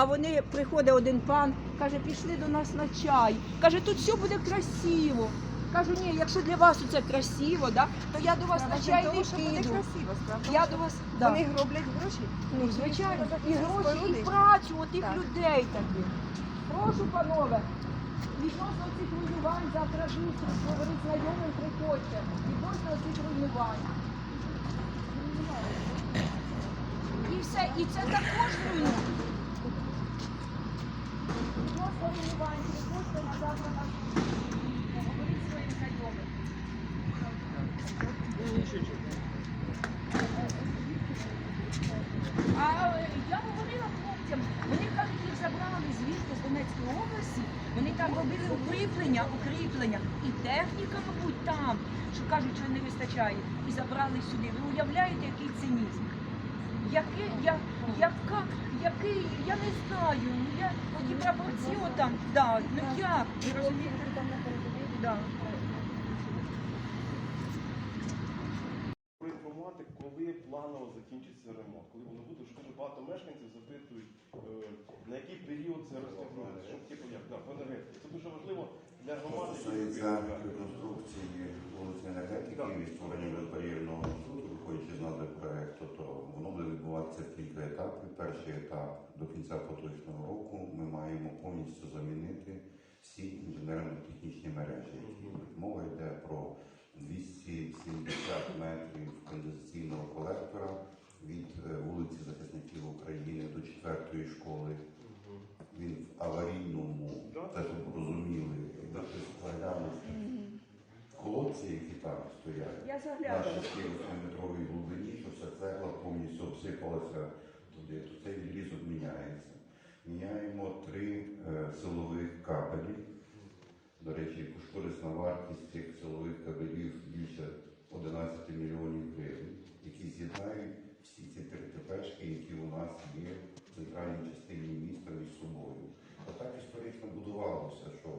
Да, вони приходить один пан, каже, пішли до нас на чай. Каже, тут все буде красиво. Кажу, ні, якщо для вас це красиво, да, то я до вас на чай не піду. красиво, Я до вас да. Вони роблять гроші. Ну, звичайно, і гроші, і працю отих Так. людей таких. Прошу, панове, відносно цих руйнувань завтра зустріч, говорить знайомим приходьте. Відносно цих руйнувань. І все, і це також руйнує. Вони там робили укріплення, укріплення, і техніка, мабуть, там, що кажуть, що не вистачає, і забрали сюди. Ви уявляєте, який цинізм? Який, я, яка, який, я не знаю. Ну я оті прапорці отам, да, ну як? Ви розумієте? Да. проінформувати, коли планово закінчиться ремонт. Коли воно буде, що дуже багато мешканців запитують, е, на який період це розтягнути, щоб типу як да, енергетиці. Це дуже важливо для Що громади. стосується реконструкції вулиці енергетики і створення безбар'єрного суду, виходячи з назви проекту, то воно буде відбуватися в кілька етапів. Перший етап до кінця поточного року ми маємо повністю замінити всі інженерно-технічні мережі. Мова йде про 270 метрів конденсаційного колектора від е, вулиці Захисників України до четвертої школи. Він в аварійному, це щоб розуміли, колодці, які там стоять. На 6-метровій глибині, що вся цегла повністю обсипалася туди, то цей відрізок міняється. Міняємо три е, силових кабелі. До речі, кошторисна вартість цих силових кабелів більше 11 мільйонів гривень, які з'єднають всі ці три ТПшки, які у нас є в центральній частині міста між собою. Отак історично будувалося, що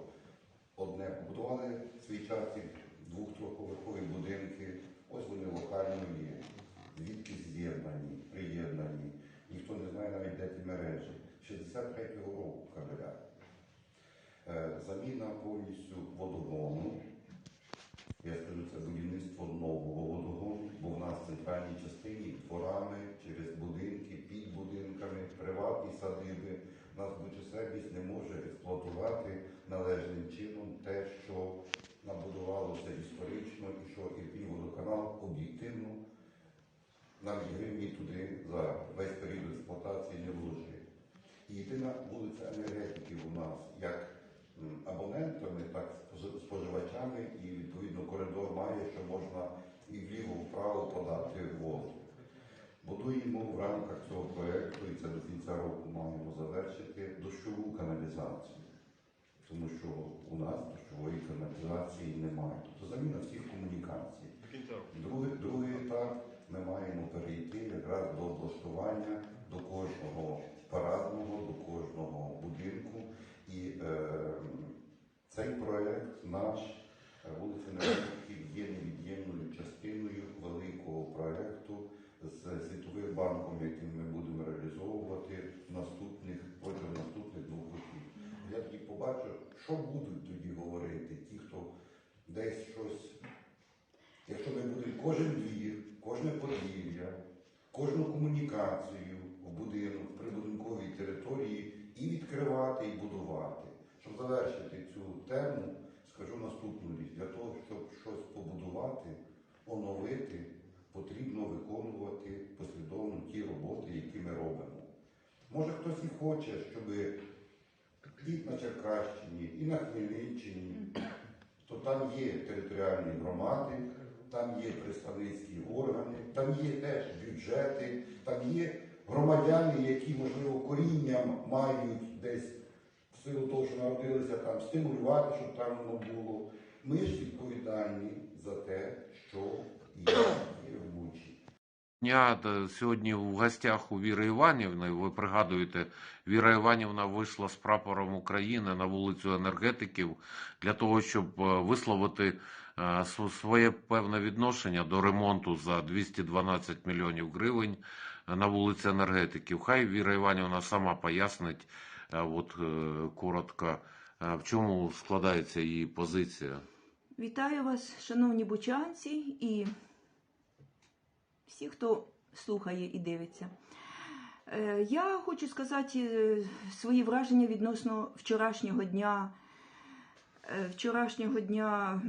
одне побудували в свій час ці двох-трьохповерхові будинки, ось вони локально є, звідки з'єднані, приєднані. Ніхто не знає навіть, де ті мережі. 63-го року кабеля. Е, Заміна повністю водогону. Я скажу, це будівництво нового водогону, бо в нас в центральній частині дворами, через будинки, під будинками, приватні садиби. У нас Бучасервіс не може експлуатувати належним чином те, що набудувалося історично і що Ірпінь-водоканал об'єктивно навіть гривні туди за весь період експлуатації не вложив. І єдина вулиця енергетики у нас як абонентами, так спожи- споживачами, і відповідно коридор має, що можна і вліво, вправо подати воду. Будуємо в рамках цього проєкту, і це до кінця року маємо завершити дощову каналізацію. Тому що у нас дощової каналізації немає. Тобто заміна всіх комунікацій. Другий, другий етап ми маємо перейти якраз до облаштування до кожного парадного, до кожного будинку. І е, цей проект наш е, вулиця Енергетики є невід'ємною частиною великого проекту з Світовим банком, який ми будемо реалізовувати в наступних протягом наступних двох років. Я тоді побачу, що будуть тоді говорити ті, хто десь щось Якщо ми будемо кожен двір, кожне подвір'я, кожну комунікацію в будинок, в прибудинковій території і відкривати, і будувати. Щоб завершити цю тему, скажу наступну річ. Для того, щоб щось побудувати, оновити, потрібно виконувати послідовно ті роботи, які ми робимо. Може хтось і хоче, щоб і на Хмельниччині, то там є територіальні громади, там є представницькі органи, там є теж бюджети, там є громадяни, які, можливо, корінням мають десь в силу того, що народилися там, стимулювати, щоб там воно було. Ми ж відповідальні за те, що є, є в Бучі. Я е, сьогодні в гостях у Віри Іванівни. Ви пригадуєте, Віра Іванівна вийшла з прапором України на вулицю енергетиків для того, щоб е, висловити е, своє певне відношення до ремонту за 212 мільйонів гривень на вулиці енергетиків. Хай Віра Іванівна сама пояснить е, от, е, коротко, е, в чому складається її позиція. Вітаю вас, шановні бучанці і всі, хто слухає і дивиться. Е, Я хочу сказати е, свої враження відносно вчорашнього дня, е, вчорашнього дня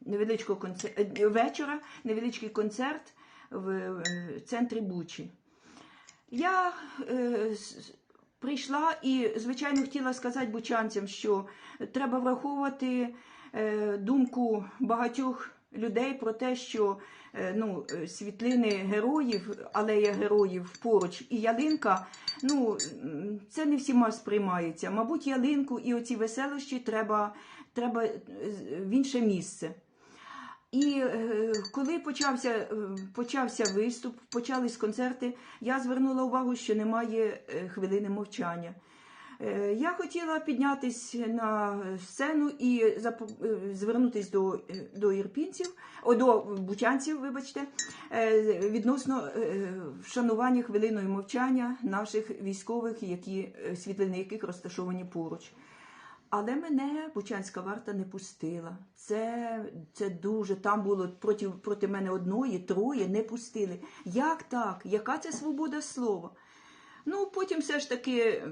невеличкого концерту, вечора, невеличкий концерт в центрі Бучі. Я прийшла і, звичайно, хотіла сказати бучанцям, що треба враховувати думку багатьох людей про те, що ну, е, світлини героїв, алея героїв поруч і ялинка, ну, це не всіма сприймається. Мабуть, ялинку і оці веселощі треба, треба е, в інше місце. І е, коли почався, е, почався виступ, почались концерти, я звернула увагу, що немає е, хвилини мовчання. Е, Я хотіла піднятися на сцену і е, звернутися до, е, до ірпінців, о, до бучанців, вибачте, відносно вшанування хвилиною мовчання наших військових, які, світлини яких розташовані поруч. Але мене Бучанська варта не пустила. Це, це дуже там було проти, проти мене одної, троє не пустили. Як так? Яка це свобода слова? Ну, потім все ж таки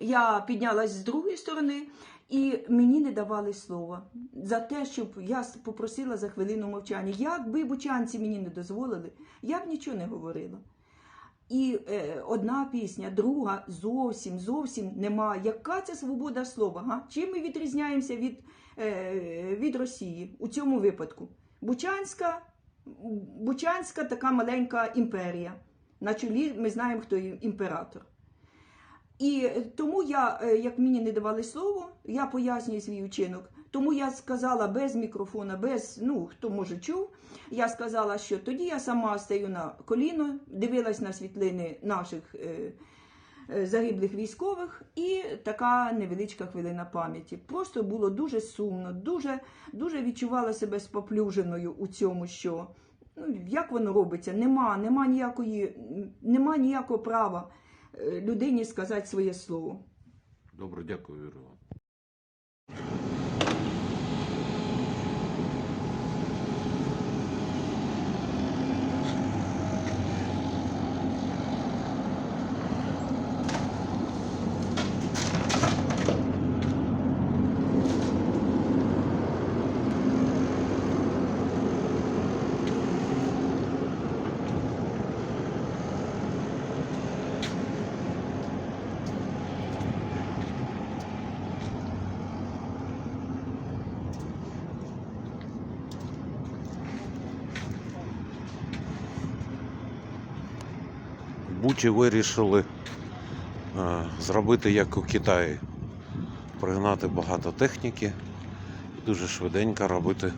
я піднялась з другої сторони, і мені не давали слова за те, щоб я попросила за хвилину мовчання. Якби бучанці мені не дозволили, я б нічого не говорила. І е, одна пісня, друга зовсім, зовсім нема. Яка це свобода слова? Га? Чим ми відрізняємося від, е, від Росії у цьому випадку? Бучанська, Бучанська така маленька імперія. На чолі ми знаємо, хто імператор. І тому я, е, як мені не давали слово, я пояснюю свій учинок. Тому я сказала без мікрофона, без, ну, хто може чув, я сказала, що тоді я сама стою на коліно, дивилась на світлини наших е, е, загиблих військових, і така невеличка хвилина пам'яті. Просто було дуже сумно, дуже, дуже відчувала себе споплюженою у цьому, що ну, як воно робиться, нема, нема, ніякої, нема ніякого права е, людині сказати своє слово. Добре, дякую, Віра Іванівна. Вирішили е, зробити як у Китаї. Пригнати багато техніки і дуже швиденько робити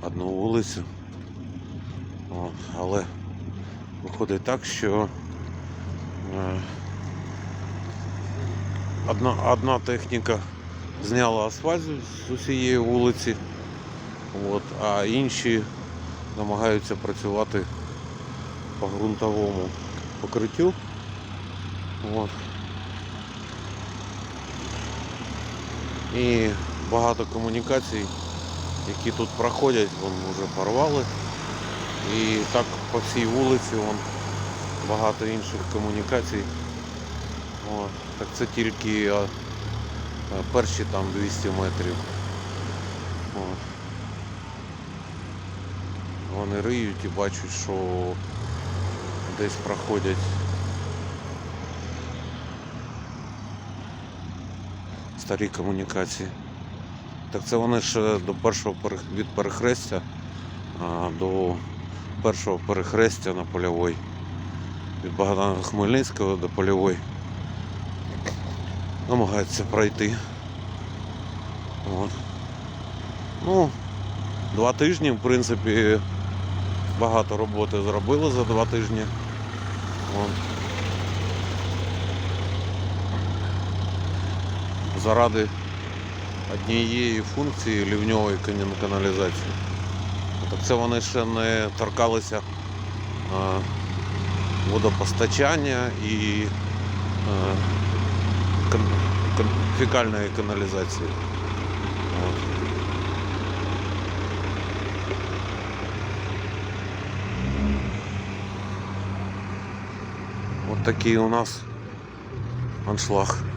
одну вулицю. Але виходить так, що е, одна, одна техніка зняла асфальт з усієї вулиці, от, а інші намагаються працювати по ґрунтовому покриттю. От. І багато комунікацій, які тут проходять, вони вже порвали. І так по всій вулиці вон, багато інших комунікацій. От. Так це тільки а, перші там 200 метрів. От. Вони риють і бачать, що десь проходять старі комунікації. Так це вони ще до першого від перехрестя до першого перехрестя на польовій. Від Богдана Хмельницького до польової. Намагаються пройти. От. Ну, два тижні, в принципі, багато роботи зробили за два тижні. От. Заради однієї функції лівньової каналізації. Так це вони ще не торкалися водопостачання і фекальної каналізації. Такий у нас аншлаг.